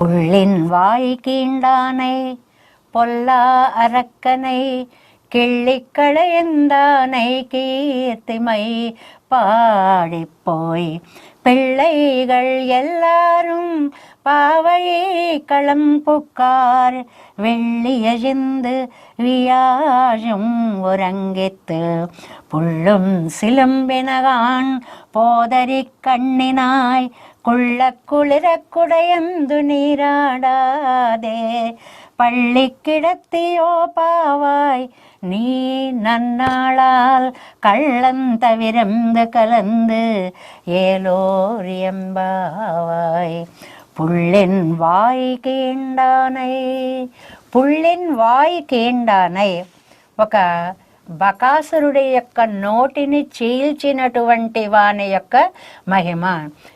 உள்ளின் வாய் கீண்டானை பொல்லா அரக்கனை கிள்ளிக்களையந்தானை கீர்த்திமை பாடிப்போய் பிள்ளைகள் எல்லாரும் பாவையை களம் புக்கார் வெள்ளியழிந்து வியாழும் உறங்கித்து புள்ளும் சிலம்பினகான் போதரி கண்ணினாய் குள்ள குளிர குடையந்து நீராடாதே பள்ளி கிடத்தியோ பாவாய் நீ நன்னாளால் கள்ளந்தவிரந்து கலந்து ஏலோரியம்பாவாய் పుళ్ళెన్ వాయి కేండానై పుళ్ళెన్ వాయి కేండానై ఒక బకాసురుడి యొక్క నోటిని చీల్చినటువంటి వాని యొక్క మహిమ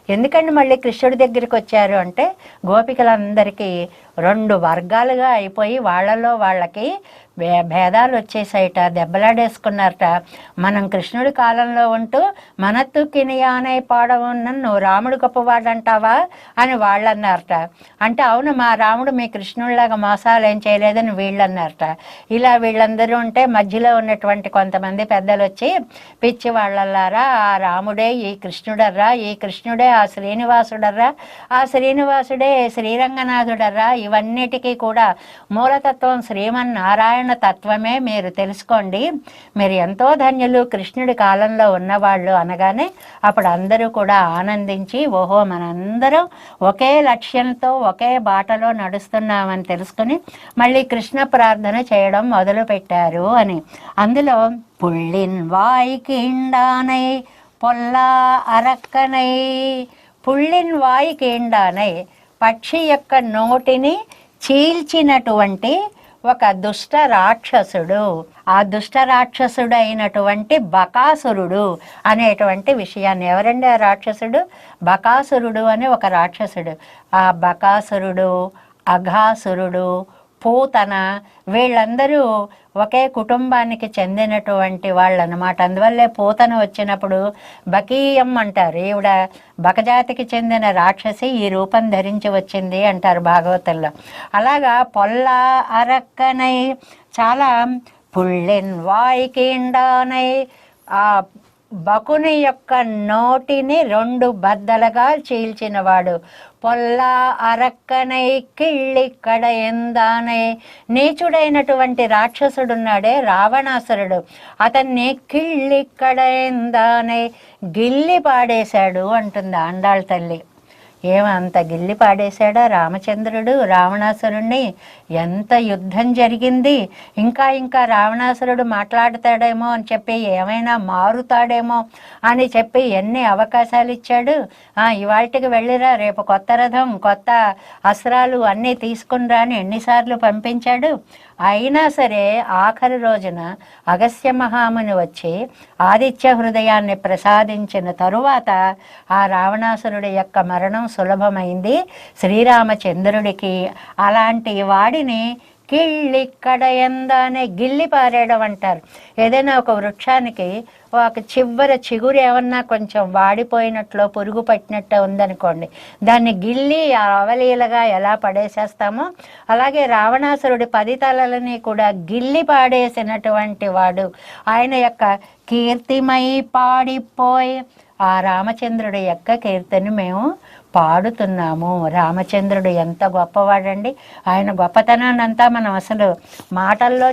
ఎందుకండి మళ్ళీ కృష్ణుడి దగ్గరికి వచ్చారు అంటే గోపికలందరికీ రెండు వర్గాలుగా అయిపోయి వాళ్ళలో వాళ్ళకి భేదాలు వచ్చేసాయట దెబ్బలాడేసుకున్నారట. మనం కృష్ణుడి కాలంలో ఉంటూ మనత్తు కినియానై పాడవున్న నువ్వు రాముడు గొప్పవాడంటావా అని వాళ్ళు అన్నారట అంటే అవును మా రాముడు మీ కృష్ణుడిలాగా మోసాలు ఏం చేయలేదని వీళ్ళు అన్నారట ఇలా వీళ్ళందరూ ఉంటే మధ్యలో ఉన్నటువంటి కొంతమంది పెద్దలు వచ్చి పిచ్చి వాళ్ళల్లారా ఆ రాముడే ఈ కృష్ణుడర్రా ఈ కృష్ణుడే ఆ శ్రీనివాసుడర్రా ఆ శ్రీనివాసుడే శ్రీరంగనాథుడర్రా. ఇవన్నిటికీ కూడా మూలతత్వం శ్రీమన్నారాయణ తత్వమే మీరు తెలుసుకోండి. మీరు ఎంతో ధన్యులు. కృష్ణుడి కాలంలో ఉన్నవాళ్ళు అనగానే అప్పుడు అందరూ కూడా ఆనందించి ఓహో మనందరం ఒకే లక్ష్యంతో ఒకే బాటలో నడుస్తున్నామని తెలుసుకుని మళ్ళీ కృష్ణ ప్రార్థన చేయడం మొదలుపెట్టారు అని. అందులో పుళ్ళిన్ వాయికిండానై పొల్లా అరక్కనై పుళ్ళిన్ వాయి ఇండానై పక్షి యొక్క నోటిని చీల్చినటువంటి ఒక దుష్ట రాక్షసుడు. ఆ దుష్ట రాక్షసుడు అయినటువంటి బకాసురుడు అనేటువంటి విషయాన్ని ఎవరండి ఆ రాక్షసుడు? బకాసురుడు అనే ఒక రాక్షసుడు. ఆ బకాసురుడు అఘాసురుడు పూతన. వీళ్ళందరూ ఒకే కుటుంబానికి చెందినటువంటి వాళ్ళు అనమాట అందువల్లే పూతన వచ్చినప్పుడు బకీయం అంటారు. ఈవిడ బకజాతికి చెందిన రాక్షసి ఈ రూపం ధరించి వచ్చింది అంటారు భాగవతంలో. అలాగా పొల్ల అరక్కనై చాలా పుళ్ళెన్ వాయికిండానై ఆ బకుని యొక్క నోటిని రెండు బద్దలుగా చీల్చినవాడు. పొల్ల అరక్కనై కిళ్ళి కడ ఎందానై నీచుడైనటువంటి రాక్షసుడున్నాడే రావణాసురుడు. అతన్ని కిళ్ళి కడ ఎందానై గిల్లి పాడేశాడు అంటుంది ఆండాళ్ తల్లి. ఏమంత గిల్లి పాడేశాడా రామచంద్రుడు? రావణాసురుణ్ణి ఎంత యుద్ధం జరిగింది? ఇంకా ఇంకా రావణాసురుడు మాట్లాడతాడేమో అని చెప్పి ఏమైనా మారుతాడేమో అని చెప్పి ఎన్ని అవకాశాలు ఇచ్చాడు? ఇవాళకి వెళ్ళిరా రేపు కొత్త రథం కొత్త అస్త్రాలు అన్నీ తీసుకుని రాని ఎన్నిసార్లు పంపించాడు? అయినా సరే ఆఖరి రోజున అగస్త్య మహాముని వచ్చి ఆదిత్య హృదయాన్ని ప్రసాదించిన తరువాత ఆ రావణాసురుడి యొక్క మరణం సులభమైంది. శ్రీరామచంద్రుడికి అలాంటి వాడిని కిళ్ళిక్కడ గిల్లి పారేయడం అంటారు. ఏదైనా ఒక వృక్షానికి ఒక చివర చిగురు ఏమన్నా కొంచెం వాడిపోయినట్లు పురుగు పట్టినట్టు ఉందనుకోండి దాన్ని గిల్లి అవలీలగా ఎలా పడేసేస్తామో అలాగే రావణాసురుడి పది తలలని కూడా గిల్లి పాడేసినటువంటి వాడు ఆయన యొక్క కీర్తిమై పాడిపోయి ఆ రామచంద్రుడి యొక్క కీర్తని మేము పాడుతున్నాము. రామచంద్రుడు ఎంత గొప్పవాడండి. ఆయన గొప్పతనాన్ని అంతా మనం అసలు మాటల్లో